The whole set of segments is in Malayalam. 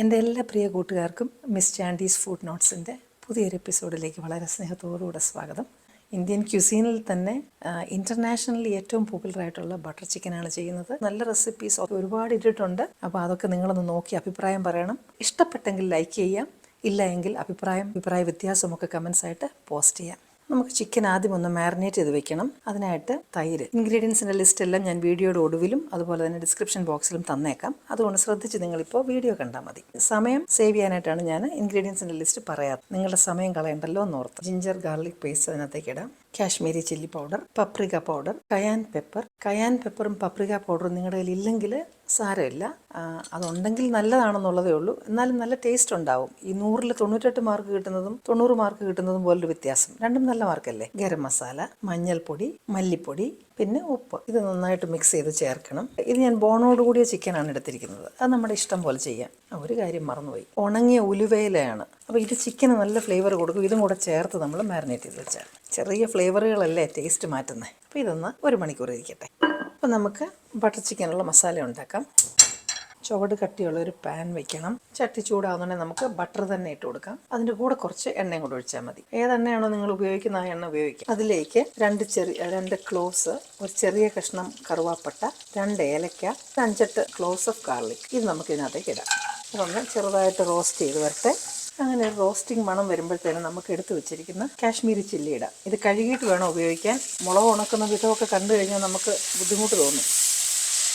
എന്റെ എല്ലാ പ്രിയ കൂട്ടുകാർക്കും മിസ് ചാൻഡീസ് ഫുഡ് നോട്ട്സിന്റെ പുതിയൊരു എപ്പിസോഡിലേക്ക് വളരെ സ്നേഹത്തോടുകൂടെ സ്വാഗതം. ഇന്ത്യൻ ക്യുസീനിൽ തന്നെ ഇന്റർനാഷണലി ഏറ്റവും പോപ്പുലർ ആയിട്ടുള്ള ബട്ടർ ചിക്കനാണ് ചെയ്യുന്നത്. നല്ല റെസിപ്പീസ് ഒരുപാട് ഇട്ടിട്ടുണ്ട്. അപ്പോൾ അതൊക്കെ നിങ്ങളൊന്ന് നോക്കി അഭിപ്രായം പറയണം. ഇഷ്ടപ്പെട്ടെങ്കിൽ ലൈക്ക് ചെയ്യാം. ഇല്ല എങ്കിൽ അഭിപ്രായം അഭിപ്രായ വ്യത്യാസമൊക്കെ കമൻസ് ആയിട്ട് പോസ്റ്റ് ചെയ്യാം. നമുക്ക് ചിക്കൻ ആദ്യം ഒന്ന് മാരിനേറ്റ് ചെയ്ത് വെക്കണം. അതിനായിട്ട് തൈര്. ഇൻഗ്രീഡിയൻസിന്റെ ലിസ്റ്റ് എല്ലാം ഞാൻ വീഡിയോയുടെ ഒടുവിലും അതുപോലെ തന്നെ ഡിസ്ക്രിപ്ഷൻ ബോക്സിലും തന്നേക്കാം. അതുകൊണ്ട് ശ്രദ്ധിച്ച് നിങ്ങളിപ്പോൾ വീഡിയോ കണ്ടാൽ മതി. സമയം സേവ് ചെയ്യാനായിട്ടാണ് ഞാൻ ഇൻഗ്രീഡിയൻസിന്റെ ലിസ്റ്റ് പറയാറ് നിങ്ങളുടെ സമയം കളയണ്ടല്ലോ എന്നോർത്ത് ജിഞ്ചർ ഗാർലിക് പേസ്റ്റ് അതിനകത്തേക്ക് ഇടാം. Kashmiri chilli powder paprika powder cayenne pepper cayenne പെപ്പറും paprika പൗഡറും നിങ്ങളുടെ കയ്യിൽ ഇല്ലെങ്കിൽ സാരമില്ല. അതുണ്ടെങ്കിൽ നല്ലതാണെന്നുള്ളതേ ഉള്ളൂ. എന്നാലും നല്ല ടേസ്റ്റ് ഉണ്ടാവും. ഈ നൂറിൽ തൊണ്ണൂറ്റെട്ട് മാർക്ക് കിട്ടുന്നതും തൊണ്ണൂറ് മാർക്ക് കിട്ടുന്നതും പോലൊരു വ്യത്യാസം. രണ്ടും നല്ല മാർക്കല്ലേ ഗരം മസാല മഞ്ഞൾപ്പൊടി മല്ലിപ്പൊടി പിന്നെ ഉപ്പ്. ഇത് നന്നായിട്ട് മിക്സ് ചെയ്ത് ചേർക്കണം. ഇത് ഞാൻ ബോണോട് കൂടിയ ചിക്കനാണ് എടുത്തിരിക്കുന്നത്. അത് നമ്മുടെ ഇഷ്ടം പോലെ ചെയ്യാം. ഒരു കാര്യം മറന്നുപോയി. ഉണങ്ങിയ ഉലുവേലയാണ് അപ്പോൾ ഇത് ചിക്കന് നല്ല ഫ്ലേവർ കൊടുക്കും. ഇതും കൂടെ ചേർത്ത് നമ്മൾ മാരിനേറ്റ് ചെയ്ത് വെച്ചാൽ ചെറിയ ഫ്ലേവറുകളല്ലേ ടേസ്റ്റ് മാറ്റുന്നത് അപ്പോൾ ഇതൊന്ന് ഒരു മണിക്കൂർ ഇരിക്കട്ടെ. അപ്പോൾ നമുക്ക് ബട്ടർ ചിക്കനുള്ള മസാല ഉണ്ടാക്കാം. ചുവട് കട്ടിയുള്ള ഒരു പാൻ വെക്കണം. ചട്ടി ചൂടാവുന്നുണ്ടെങ്കിൽ നമുക്ക് ബട്ടർ തന്നെ ഇട്ട് കൊടുക്കാം. അതിന്റെ കൂടെ കുറച്ച് എണ്ണയും കൂടെ ഒഴിച്ചാൽ മതി. ഏതെണ്ണയാണോ നിങ്ങൾ ഉപയോഗിക്കുന്ന ആ എണ്ണ ഉപയോഗിക്കാം. അതിലേക്ക് രണ്ട് ചെറിയ രണ്ട് ക്ലോസ് ഒരു ചെറിയ കഷ്ണം കറുവാപ്പട്ട രണ്ട് ഏലക്ക അഞ്ചെട്ട് ക്ലോസ് ഓഫ് ഗാർലിക് ഇത് നമുക്ക് ഇതിനകത്തേക്ക് ഇടാം. അതൊന്ന് ചെറുതായിട്ട് റോസ്റ്റ് ചെയ്ത് വരട്ടെ. അങ്ങനെ റോസ്റ്റിംഗ് മണം വരുമ്പോഴത്തേനും നമുക്ക് എടുത്തു വെച്ചിരിക്കുന്ന കാശ്മീരി ചില്ലി ഇടാം. ഇത് കഴുകിയിട്ട് വേണം ഉപയോഗിക്കാൻ. മുളക് ഉണക്കുന്ന വിധമൊക്കെ കണ്ടു കഴിഞ്ഞാൽ നമുക്ക് ബുദ്ധിമുട്ട് തോന്നും.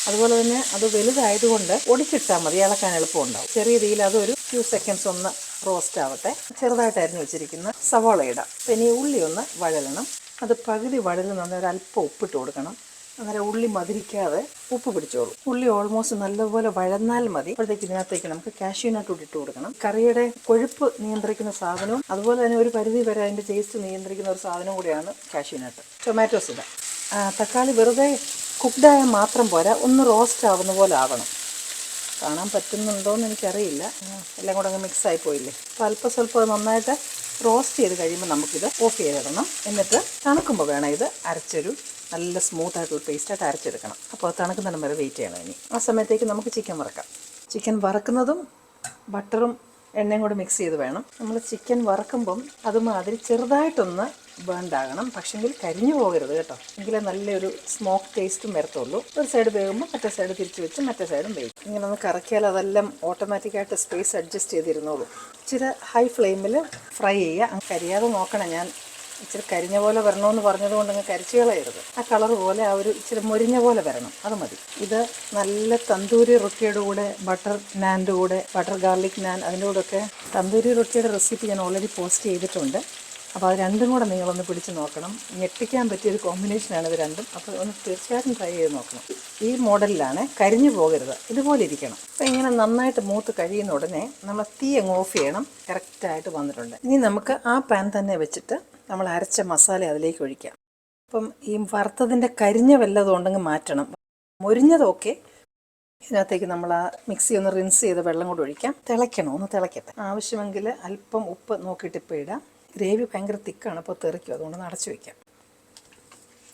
അതുപോലെ തന്നെ അത് വലുതായതുകൊണ്ട് ഒടിച്ചിട്ടാൽ മതി ഇളക്കാൻ എളുപ്പമുണ്ടാവും ചെറിയ രീതിയിൽ അതൊരു ഫ്യൂ സെക്കൻഡ്സ് ഒന്ന് റോസ്റ്റ് ആവട്ടെ. ചെറുതായിട്ടായിരുന്നു വെച്ചിരിക്കുന്ന സവാള ഇടാം. പിന്നെ ഉള്ളി ഒന്ന് വഴലണം. അത് പകുതി വഴലുന്ന ഒരു അല്പം ഉപ്പിട്ട് കൊടുക്കണം. അന്നേരം ഉള്ളി മതിരിക്കാതെ ഉപ്പ് പിടിച്ചോളൂ. ഉള്ളി ഓൾമോസ്റ്റ് നല്ലപോലെ വഴന്നാൽ മതി. അപ്പോഴത്തേക്ക് ഇതിനകത്തേക്ക് നമുക്ക് കാഷ്യൂനട്ട് ഇട്ട് കൊടുക്കണം. കറിയുടെ കൊഴുപ്പ് നിയന്ത്രിക്കുന്ന സാധനവും അതുപോലെ തന്നെ ഒരു പരിധി വരെ അതിന്റെ ടേസ്റ്റ് നിയന്ത്രിക്കുന്ന ഒരു സാധനവും കൂടിയാണ് കാഷ്യൂനട്ട് ടൊമാറ്റോസ് ഇടാം. തക്കാളി വെറുതെ കുക്ക്ഡായാൽ മാത്രം പോരാ ഒന്ന് റോസ്റ്റ് ആവുന്ന പോലെ ആവണം. കാണാൻ പറ്റുന്നുണ്ടോയെന്ന് എനിക്കറിയില്ല. എല്ലാം കൂടെ അങ്ങ് മിക്സ് പോയില്ലേ? അപ്പോൾ അല്പം സ്വല്പം നന്നായിട്ട് റോസ്റ്റ് ചെയ്ത് കഴിയുമ്പോൾ നമുക്കിത് ഓഫ് ചെയ്തിടണം. എന്നിട്ട് തണുക്കുമ്പോൾ വേണം ഇത് അരച്ചൊരു നല്ല സ്മൂത്ത് ആയിട്ടുള്ള പേസ്റ്റായിട്ട് അരച്ചെടുക്കണം. അപ്പോൾ അത് തണുക്കുന്നിടം വരെ വെയിറ്റ് ചെയ്യണം ഇനി. ആ സമയത്തേക്ക് നമുക്ക് ചിക്കൻ വറക്കാം. ചിക്കൻ വറക്കുന്നതും ബട്ടറും എണ്ണയും കൂടി മിക്സ് ചെയ്ത് വേണം. നമ്മൾ ചിക്കൻ വറക്കുമ്പം അതുമാതിരി ചെറുതായിട്ടൊന്ന് ബേൺഡ് ആകണം. പക്ഷെങ്കിൽ കരിഞ്ഞു പോകരുത് കേട്ടോ. എങ്കിലേ നല്ലൊരു സ്മോക്ക് ടേസ്റ്റും വരത്തുള്ളൂ. ഒരു സൈഡ് വേകുമ്പോൾ മറ്റേ സൈഡ് തിരിച്ച് വെച്ച് മറ്റേ സൈഡും വേവും ഇങ്ങനെ ഒന്ന് കറക്കിയാൽ അതെല്ലാം ഓട്ടോമാറ്റിക്കായിട്ട് സ്പേസ് അഡ്ജസ്റ്റ് ചെയ്തിരുന്നോളൂ. ഇച്ചിരി ഹൈ ഫ്ലെയിമിൽ ഫ്രൈ ചെയ്യുക. കരിയാതെ നോക്കണം ഞാൻ. ഇച്ചിരി കരിഞ്ഞ പോലെ വരണമെന്ന് പറഞ്ഞതുകൊണ്ട് അങ്ങ് കരിച്ചു കളയരുത്. ആ കളർ പോലെ ആ ഒരു ഇച്ചിരി മുരിഞ്ഞ പോലെ വരണം. അത് മതി. ഇത് നല്ല തന്തൂരി റൊട്ടിയുടെ കൂടെ ബട്ടർ നാന്റെ കൂടെ ബട്ടർ ഗാർലിക് നാൻ അതിന്റെ കൂടെയൊക്കെ തന്തൂരി റൊട്ടിയുടെ റെസിപ്പി ഞാൻ ഓൾറെഡി പോസ്റ്റ് ചെയ്തിട്ടുണ്ട്. അപ്പോൾ അത് രണ്ടും കൂടെ നിങ്ങളൊന്ന് പിടിച്ച് നോക്കണം. ഞെട്ടിക്കാൻ പറ്റിയൊരു കോമ്പിനേഷനാണ് ഇത് രണ്ടും. അപ്പോൾ ഒന്ന് തീർച്ചയായിട്ടും ട്രൈ ചെയ്ത് നോക്കണം. ഈ മോഡലിലാണ് കരിഞ്ഞു പോകരുത്. ഇതുപോലെ ഇരിക്കണം. അപ്പോൾ ഇങ്ങനെ നന്നായിട്ട് മൂത്ത് കഴിയുന്ന ഉടനെ നമ്മൾ തീ അങ്ങ് ഓഫ് ചെയ്യണം. കറക്റ്റായിട്ട് വന്നിട്ടുണ്ട്. ഇനി നമുക്ക് ആ പാൻ തന്നെ വെച്ചിട്ട് നമ്മൾ അരച്ച മസാല അതിലേക്ക് ഒഴിക്കാം. അപ്പം ഈ വറുത്തതിന്റെ കരിഞ്ഞ വല്ലതും ഉണ്ടെങ്കിൽ മാറ്റണം. മൊരിഞ്ഞതൊക്കെ ഇതിനകത്തേക്ക് നമ്മൾ ആ മിക്സി ഒന്ന് റിൻസ് ചെയ്ത് വെള്ളം കൂടി ഒഴിക്കാം. തിളയ്ക്കണം. ഒന്ന് തിളയ്ക്കട്ടെ. ആവശ്യമെങ്കിൽ അല്പം ഉപ്പ് നോക്കിയിട്ട് ഇപ്പം ഇടാം. ഗ്രേവി ഭയങ്കര തിക്കാണ് അപ്പോൾ തെറിക്കും. അതുകൊണ്ട് നടച്ചു വയ്ക്കാം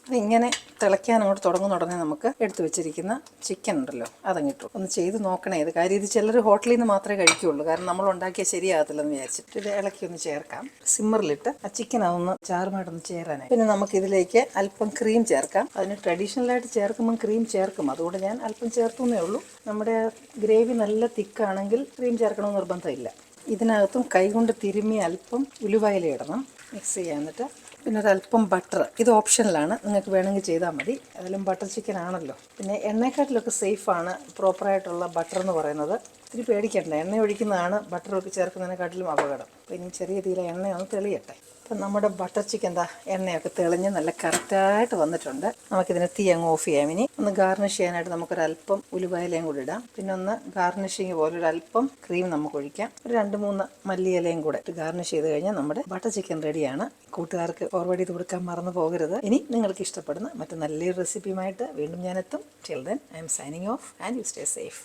ഇങ്ങനെ തിളയ്ക്കാൻ അങ്ങോട്ട് തുടങ്ങുന്ന ഉടനെ നമുക്ക് എടുത്തു വെച്ചിരിക്കുന്ന ചിക്കൻ ഉണ്ടല്ലോ അതങ്ങിട്ടു ഒന്ന് ചെയ്ത് നോക്കണേ ഇത്. കാര്യം ഇത് ചിലർ ഹോട്ടലിൽ നിന്ന് മാത്രമേ കഴിക്കുകയുള്ളൂ. കാരണം നമ്മൾ ഉണ്ടാക്കിയാൽ ശരിയാകത്തില്ലെന്ന് വിചാരിച്ചിട്ട് ഇത് ഇളക്കി ഒന്ന് ചേർക്കാം. സിമ്മറിലിട്ട് ആ ചിക്കൻ അതൊന്ന് ചാറുമായിട്ടൊന്ന് ചേരാനായി. പിന്നെ നമുക്ക് ഇതിലേക്ക് അല്പം ക്രീം ചേർക്കാം. അതിന് ട്രഡീഷണലായിട്ട് ചേർക്കുമ്പം ക്രീം ചേർക്കും. അതുകൊണ്ട് ഞാൻ അല്പം ചേർത്തുന്നേ ഉള്ളൂ. നമ്മുടെ ഗ്രേവി നല്ല തിക്കാണെങ്കിൽ ക്രീം ചേർക്കണമെന്ന് നിർബന്ധമില്ല. ഇതിനകത്തും കൈകൊണ്ട് തിരുമ്മി അല്പം ഉലുവയില ഇടണം. മിക്സ് ചെയ്യാൻ എന്നിട്ട് പിന്നെ ഒരല്പം ബട്ടർ ഇത് ഓപ്ഷനിലാണ് നിങ്ങൾക്ക് വേണമെങ്കിൽ ചെയ്താൽ മതി. അതിലും ബട്ടർ ചിക്കൻ ആണല്ലോ. പിന്നെ എണ്ണയെക്കാട്ടിലൊക്കെ സേഫാണ് പ്രോപ്പറായിട്ടുള്ള ബട്ടർ എന്ന് പറയുന്നത്. ഇത്തിരി പേടിക്കണ്ട. എണ്ണ ഒഴിക്കുന്നതാണ് ബട്ടറൊക്കെ ചേർക്കുന്നതിനെക്കാട്ടിലും അപകടം. അപ്പോൾ ഇനി ചെറിയ രീതിയിൽ എണ്ണ ഒന്ന് തെളിയട്ടെ. അപ്പം നമ്മുടെ ബട്ടർ ചിക്കൻ എന്താ എണ്ണയൊക്കെ തെളിഞ്ഞ് നല്ല കറക്റ്റായിട്ട് വന്നിട്ടുണ്ട്. നമുക്കിതിനെ തീ അങ്ങ് ഓഫ് ചെയ്യാം. ഇനി ഒന്ന് ഗാർണിഷ് ചെയ്യാനായിട്ട് നമുക്കൊരല്പം ഉലുവായിലയും കൂടി ഇടാം. പിന്നെ ഒന്ന് ഗാർണിഷിങ് പോലെ അല്പം ക്രീം നമുക്ക് ഒഴിക്കാം. ഒരു രണ്ട് മൂന്ന് മല്ലിയിലയും കൂടെ ഗാർണിഷ് ചെയ്ത് കഴിഞ്ഞാൽ നമ്മുടെ ബട്ടർ ചിക്കൻ റെഡിയാണ് കൂട്ടുകാർക്ക് ഫോർവേഡ് ചെയ്ത് കൊടുക്കാൻ മറന്നു പോകരുത്. ഇനി നിങ്ങൾക്ക് ഇഷ്ടപ്പെടുന്ന മറ്റു നല്ലൊരു റെസിപ്പിയുമായിട്ട് വീണ്ടും ഞാനെത്തും till then I'm signing off and you stay safe